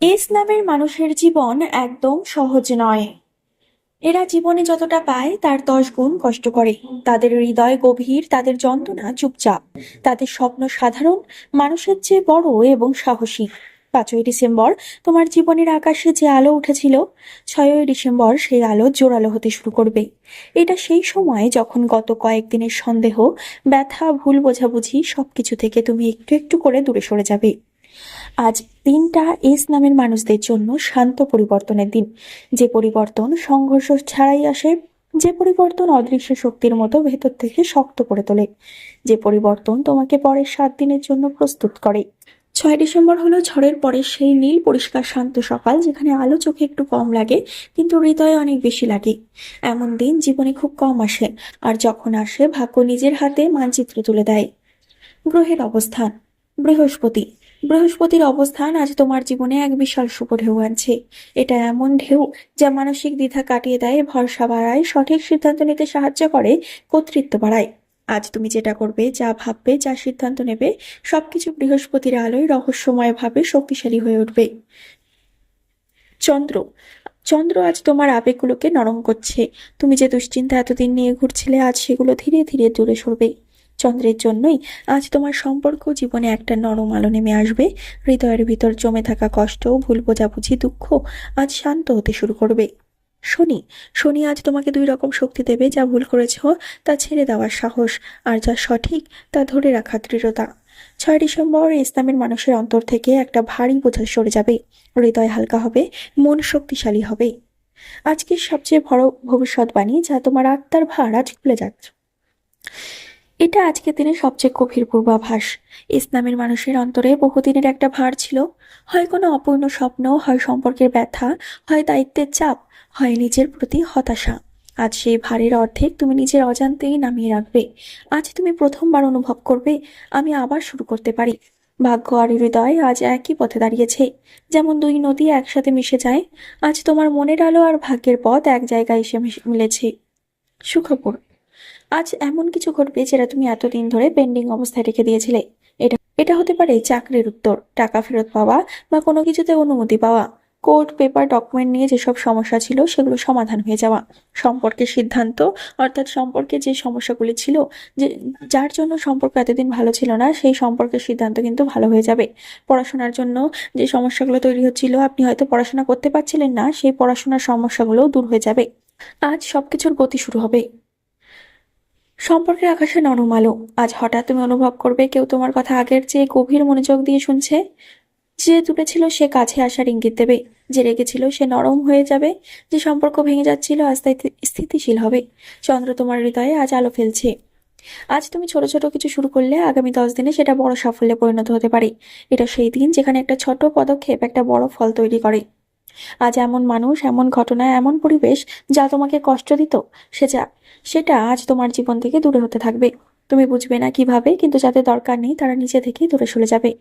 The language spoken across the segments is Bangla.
ইসলামের মানুষের জীবন একদম সহজ নয়। এরা জীবনে যতটা পায়, তার দশ গুণ কষ্ট করে। তাদের হৃদয় গভীর, তাদের যন্ত্রণা চুপচাপ। তাদের স্বপ্ন সাধারণ, মানুষের চেয়ে বড় এবং সাহসী। পাঁচই ডিসেম্বর, তোমার জীবনের আকাশে যে আলো উঠেছিল, ছয়ই ডিসেম্বর সেই আলো জোরালো হতে শুরু করবে। এটা সেই সময় যখন গত কয়েকদিনের সন্দেহ, ব্যথা, ভুল বোঝাবুঝি সবকিছু থেকে তুমি একটু একটু করে দূরে সরে যাবে। আজ দিনটা এস নামের মানুষদের জন্য শান্ত পরিবর্তনের দিন। যে পরিবর্তন সংঘর্ষ ছাড়াই আসে, যে পরিবর্তন অদৃশ্য শক্তির মতো ভেতর থেকে শক্ত করে তোলে। যে পরিবর্তন তোমাকে পরের সাত দিনের জন্য প্রস্তুত করে। ছয় ডিসেম্বর হলো ঝড়ের পরে সেই নীল, পরিষ্কার, শান্ত সকাল, যেখানে আলো চোখে একটু কম লাগে, কিন্তু হৃদয়ে অনেক বেশি লাগে। এমন দিন জীবনে খুব কম আসে, আর যখন আসে ভাগ্য নিজের হাতে মানচিত্র তুলে দেয়। গ্রহের অবস্থান, বৃহস্পতি। বৃহস্পতির অবস্থান আজ তোমার জীবনে এক বিশাল শুভ ঢেউ আনছে। এটা এমন ঢেউ যা মানসিক দ্বিধা কাটিয়ে দেয়, ভরসা বাড়ায়, সঠিক সিদ্ধান্ত নিতে সাহায্য করে, কর্তৃত্ব বাড়ায়। আজ তুমি যেটা করবে, যা ভাববে, যা সিদ্ধান্ত নেবে, সবকিছু বৃহস্পতির আলোয় রহস্যময়ভাবে শক্তিশালী হয়ে উঠবে। চন্দ্র চন্দ্র আজ তোমার আবেগগুলোকে নরম করছে। তুমি যে দুশ্চিন্তা এতদিন নিয়ে ঘুরছিলে, আজ সেগুলো ধীরে ধীরে দূরে সরবে। চন্দ্রের জন্যই আজ তোমার সম্পর্ক জীবনে একটা নরম আলো নেমে আসবে। হৃদয়ের ভিতর জমে থাকা কষ্ট, ভুল বোঝাবুঝি, দুঃখ আজ শান্ত হতে শুরু করবে। শনি শনি আজ তোমাকে দুই রকম শক্তি দেবে, যা ভুল করেছ, তা ছেড়ে দেওয়ার সাহস, আর যা সঠিক, তা ধরে রাখার দৃঢ়তা। ছয় ডিসেম্বর ইসলামের মানুষের অন্তর থেকে একটা ভারী বোঝা সরে যাবে। হৃদয় হালকা হবে, মন শক্তিশালী হবে। আজকের সবচেয়ে বড় ভবিষ্যৎবাণী, যা তোমার আত্মার ভার আজ খুলে যাচ্ছে। এটা আজকের দিনে সবচেয়ে গভীর পূর্বাভাস। ইসলামের মানুষের অন্তরে বহুদিনের একটা ভার ছিল। হয় কোনো অপূর্ণ স্বপ্ন, হয় সম্পর্কের ব্যথা, হয় দায়িত্বের চাপ, হয় নিজের প্রতি হতাশা। আজ সেই ভারের অর্ধেক তুমি নিজের অজান্তেই নামিয়ে রাখবে। আজ তুমি প্রথমবার অনুভব করবে, আমি আবার শুরু করতে পারি। ভাগ্য আর হৃদয় আজ একই পথে দাঁড়িয়েছে। যেমন দুই নদী একসাথে মিশে যায়, আজ তোমার মনের আলো আর ভাগ্যের পথ এক জায়গায় এসে মিলেছে। সুখবর আজ এমন কিছু ঘটবে যেটা তুমি এতদিন ধরে পেন্ডিং অবস্থায় রেখে দিয়েছিলে। এটা এটা হতে পারে চাকরির উত্তর, টাকা ফেরত পাওয়া বা কোনো কিছুতে অনুমতি পাওয়া। কোর্ট, পেপার, ডকুমেন্ট নিয়ে যেসব সমস্যা ছিল সেগুলো সমাধান হয়ে যাওয়া। সম্পর্কের সিদ্ধান্ত, অর্থাৎ সম্পর্কে যে সমস্যাগুলি ছিল, যে, যার জন্য সম্পর্ক এতদিন ভালো ছিল না, সেই সম্পর্কের সিদ্ধান্ত কিন্তু ভালো হয়ে যাবে। পড়াশোনার জন্য যে সমস্যাগুলো তৈরি হচ্ছিল, আপনি হয়তো পড়াশোনা করতে পারছিলেন না, সেই পড়াশোনার সমস্যাগুলোও দূর হয়ে যাবে। আজ সবকিছুর গতি শুরু হবে। সম্পর্কের আকাশে নরম আলো। আজ হঠাৎ তুমি অনুভব করবে কেউ তোমার কথা আগের চেয়ে গভীর মনোযোগ দিয়ে শুনছে। যে তুলেছিল সে কাছে আসার ইঙ্গিত দেবে। যে রেগেছিল সে নরম হয়ে যাবে। যে সম্পর্ক ভেঙে যাচ্ছিল আস্তে স্থিতিশীল হবে। চন্দ্র তোমার হৃদয়ে আজ আলো ফেলছে। আজ তুমি ছোট ছোট কিছু শুরু করলে আগামী দশ দিনে সেটা বড় সাফল্যে পরিণত হতে পারে। এটা সেই দিন যেখানে একটা ছোট পদক্ষেপ, একটা বড় ফল তৈরি করে। আজ এমন মানুষ, এমন ঘটনা, এমন পরিবেশ যা তোমাকে কষ্ট দিত, সে যা, সেটা আজ তোমার জীবন থেকে দূরে হতে থাকবে। তুমি বুঝবে না কীভাবে, কিন্তু যাদের দরকার নেই, তারা নিচে থেকেই দূরে সরে যাবে।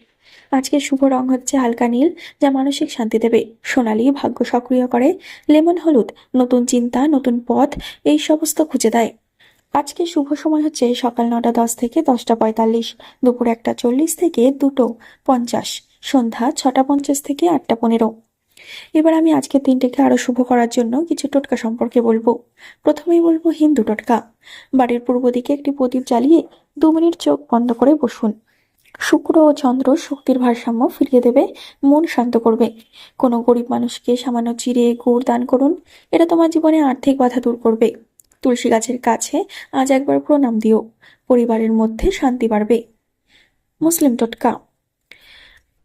আজকের শুভ রং হচ্ছে হালকা নীল, যা মানসিক শান্তি দেবে। সোনালি ভাগ্য সক্রিয় করে, লেমন হলুদ, নতুন চিন্তা, নতুন পথ, এই সমস্ত খুঁজে দেয়। আজকে শুভ সময় হচ্ছে সকাল নটা দশ থেকে দশটা পঁয়তাল্লিশ, দুপুর একটা চল্লিশ থেকে দুটো পঞ্চাশ, সন্ধ্যা ছটা পঞ্চাশ থেকে আটটা পনেরো। এবার আমি আজকের দিনটাকে আরও শুভ করার জন্য কিছু টোটকা সম্পর্কে বলব। প্রথমেই বলব হিন্দু টোটকা। বাড়ির পূর্ব দিকে একটি প্রদীপ জ্বালিয়ে দু মিনিট চোখ বন্ধ করে বসুন। শুক্র ও চন্দ্র শক্তির ভারসাম্য ফিরিয়ে দেবে, মন শান্ত করবে। কোনো গরিব মানুষকে সামান্য চিড়ে, গুড় দান করুন, এটা তোমার জীবনে আর্থিক বাধা দূর করবে। তুলসী গাছের কাছে আজ একবার প্রণাম দিও, পরিবারের মধ্যে শান্তি বাড়বে। মুসলিম টোটকা।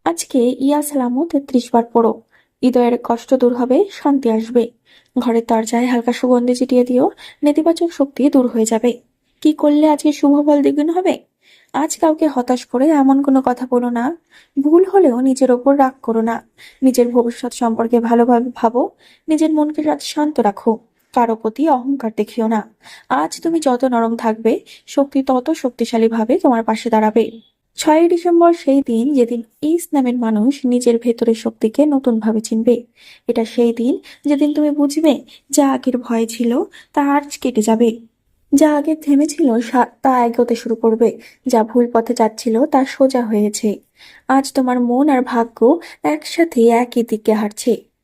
আজকে ইয়া সালামু তেত্রিশ বার পড়ো। হৃদয়ের কষ্ট দূর হবে, শান্তি আসবে। ঘরের দরজায় হালকা সুগন্ধি ছিটিয়ে দিও নেতিবাচক শক্তি দূর হয়ে যাবে। কি করলে আজকে শুভ ফল দ্বিগুণ হবে? আজ কাউকে হতাশ করে এমন কোনো কথা বলো না। ভুল হলেও নিজের ওপর রাগ করো না। নিজের ভবিষ্যৎ সম্পর্কে ভালোভাবে ভাবো। নিজের মনকে শান্ত রাখো। কারও প্রতি অহংকার দেখিও না। আজ তুমি যত নরম থাকবে, শক্তি তত শক্তিশালীভাবে তোমার পাশে দাঁড়াবে। ছয়ই ডিসেম্বর সেই দিন যেদিন ইস নামের মানুষ নিজের ভেতরের শক্তিকে নতুনভাবে চিনবে। এটা সেই দিন যেদিন তুমি বুঝবে যা আগের ভয় ছিল তা আজ কেটে যাবে। যা আগে থেমেছিল তা এগোতে শুরু করবে। যা ভুল পথে যাচ্ছিল তা সোজা হয়েছে। আজ তোমার মন আর ভাগ্য একসাথে একই দিকে হাঁটছে।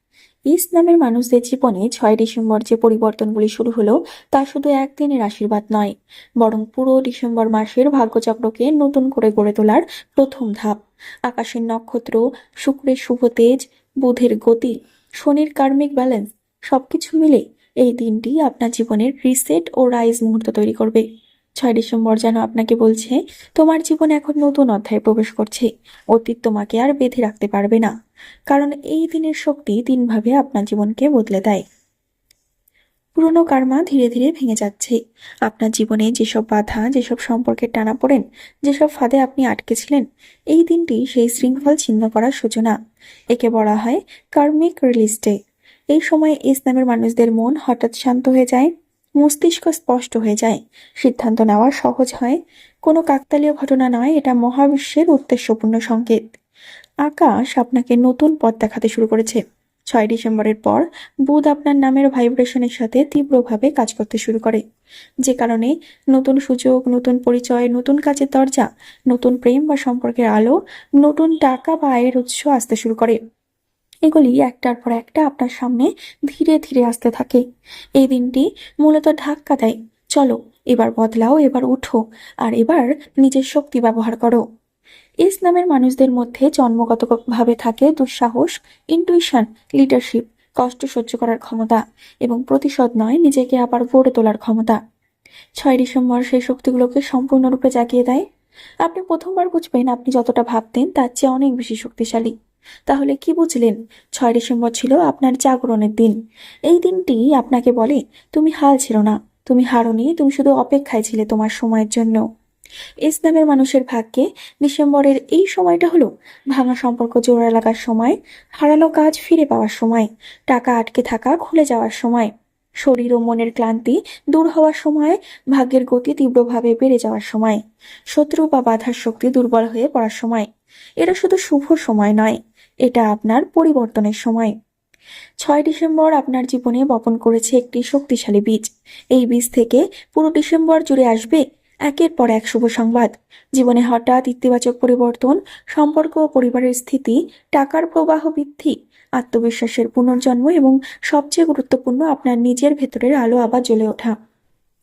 ইস নামের মানুষদের জীবনে ছয় ডিসেম্বর যে পরিবর্তনগুলি শুরু হলো, তা শুধু একদিনের আশীর্বাদ নয়, বরং পুরো ডিসেম্বর মাসের ভাগ্যচক্রকে নতুন করে গড়ে তোলার প্রথম ধাপ। আকাশের নক্ষত্র, শুক্রের শুভ তেজ, বুধের গতি, শনির কার্মিক ব্যালেন্স, সবকিছু মিলে এই দিনটি আপনার জীবনের রিসেট ও রাইজ মুহূর্ত তৈরি করবে। ছয় ডিসেম্বর যেন আপনাকে বলছে, তোমার জীবন এখন নতুন অধ্যায়ে প্রবেশ করছে। অতীত তোমাকে আর বেঁধে রাখতে পারবে না। কারণ এই দিনের শক্তি তিনভাবে আপনার জীবনকে বদলে দেয়। পুরনো কার্মা ধীরে ধীরে ভেঙে যাচ্ছে। আপনার জীবনে যেসব বাধা, যেসব সম্পর্কের টানা পড়েন, যেসব ফাঁদে আপনি আটকে ছিলেন, এই দিনটি সেই শৃঙ্খল ছিন্ন করার সূচনা। একে বলা হয় কার্মিক রিলিজ ডে এই সময় ইসলামের মানুষদের মন হঠাৎ শান্ত হয়ে যায়। মস্তিষ্ক স্পষ্ট হয়ে যায়। সিদ্ধান্ত নেওয়া সহজ হয়। কোনো কাকতালীয় ঘটনা নয়, এটা মহাবিশ্বের উদ্দেশ্যপূর্ণ সংকেত। আকাশ আপনাকে নতুন পথ দেখাতে শুরু করেছে। ছয় ডিসেম্বরের পর বুধ আপনার নামের ভাইব্রেশনের সাথে তীব্রভাবে কাজ করতে শুরু করে। যে কারণে নতুন সুযোগ, নতুন পরিচয়, নতুন কাজের দরজা, নতুন প্রেম বা সম্পর্কের আলো, নতুন টাকা বা আয়ের উৎস আসতে শুরু করে। এগুলি একটার পর একটা আপনার সামনে ধীরে ধীরে আসতে থাকে। এই দিনটি মূলত ধাক্কা দেয়। চলো, এবার বদলাও, এবার উঠো, আর এবার নিজের শক্তি ব্যবহার করো। ইসলামের মানুষদের মধ্যে জন্মগতভাবে থাকে দুঃসাহস ইন্টুইশন লিডারশিপ কষ্ট সহ্য করার ক্ষমতা এবং প্রতিশোধ নয়, নিজেকে আবার গড়ে তোলার ক্ষমতা। ছয় ডিসেম্বর সেই শক্তিগুলোকে সম্পূর্ণরূপে জাগিয়ে দেয়। আপনি প্রথমবার বুঝবেন আপনি যতটা ভাবতেন তার চেয়ে অনেক বেশি শক্তিশালী। তাহলে কি বুঝলেন? ছয় ডিসেম্বর ছিল আপনার জাগরণের দিন। এই দিনটি আপনাকে বলে, তুমি হাল ছিল না। তুমি হারনি তুমি শুধু অপেক্ষায় ছিলে তোমার সময়ের জন্য। ইসলামের মানুষের ভাগ্যে ডিসেম্বরের এই সময়টা হলো ভাঙা সম্পর্ক জোড়া লাগার সময়, হারানো কাজ ফিরে পাওয়ার সময়, টাকা আটকে থাকা খুলে যাওয়ার সময়, শরীর ও মনের ক্লান্তি দূর হওয়ার সময়, ভাগ্যের গতি তীব্রভাবে বেড়ে যাওয়ার সময়, শত্রু বা বাধার শক্তি দুর্বল হয়ে পড়ার সময়। এটা শুধু শুভ সময় নয় এটা আপনার পরিবর্তনের সময়। ছয় ডিসেম্বর আপনার জীবনে বপন করেছে একটি শক্তিশালী বীজ। এই বীজ থেকে পুরো ডিসেম্বর জুড়ে আসবে একের পর এক শুভ সংবাদ। জীবনে হঠাৎ ইতিবাচক পরিবর্তন, সম্পর্ক ও পরিবারের স্থিতি, টাকার প্রবাহ বৃদ্ধি, আত্মবিশ্বাসের পুনর্জন্ম এবং সবচেয়ে গুরুত্বপূর্ণ আপনার নিজের ভেতরের আলো আবার জ্বলে ওঠা।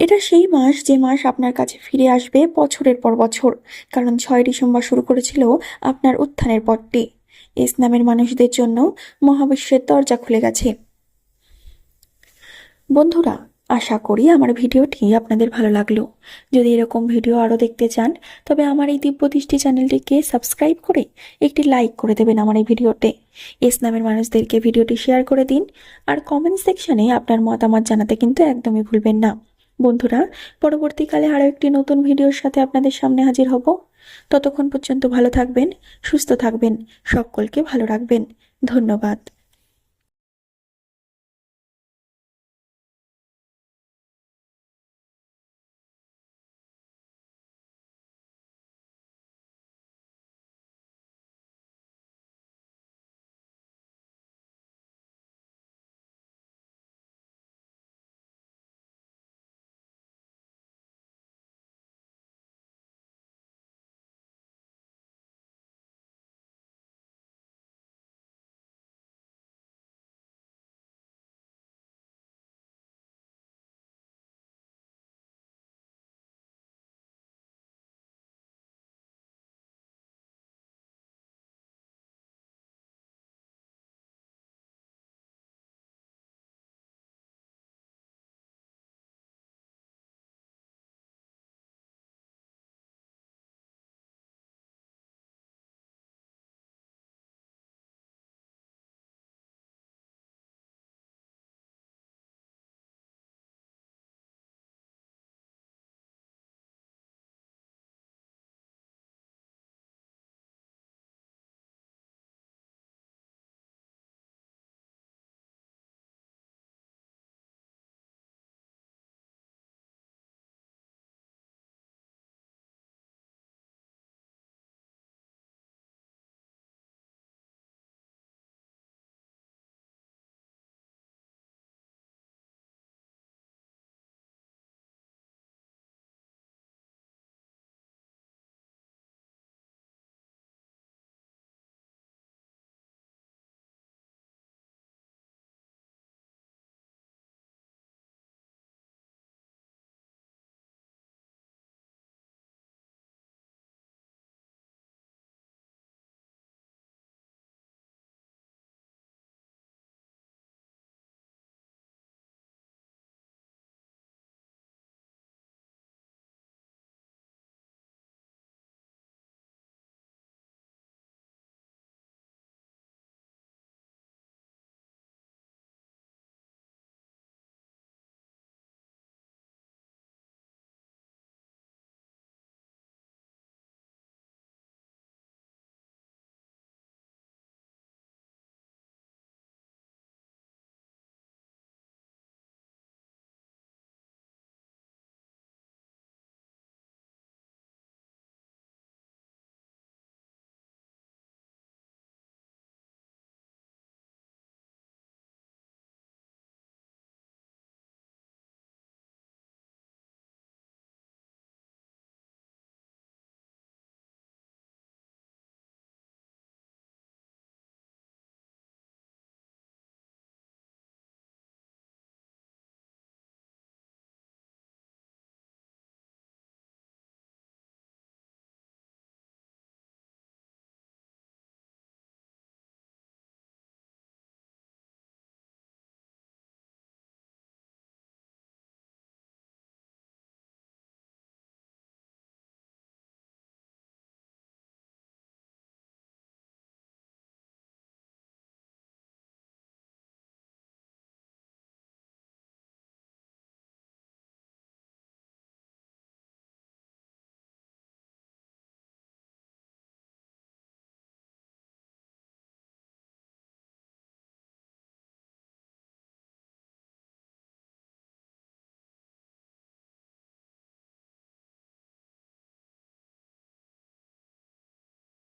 এটা সেই মাস যে মাস আপনার কাছে ফিরে আসবে বছরের পর বছর, কারণ ছয় ডিসেম্বর শুরু করেছিল আপনার উত্থানের পথটি। ইসলামের মানুষদের জন্য মহাবিশ্বের দরজা খুলে গেছে। বন্ধুরা, আশা করি আমার ভিডিওটি আপনাদের ভালো লাগল। যদি এরকম ভিডিও আরও দেখতে চান, তবে আমার এই দিব্য দৃষ্টি চ্যানেলটিকে সাবস্ক্রাইব করে একটি লাইক করে দেবেন আমার এই ভিডিওতে। ইসলামের মানুষদেরকে ভিডিওটি শেয়ার করে দিন, আর কমেন্ট সেকশনে আপনার মতামত জানাতে কিন্তু একদমই ভুলবেন না। বন্ধুরা, পরবর্তীকালে আরও একটি নতুন ভিডিওর সাথে আপনাদের সামনে হাজির হব। ততক্ষণ পর্যন্ত ভালো থাকবেন, সুস্থ থাকবেন, সকলকে ভালো রাখবেন। ধন্যবাদ।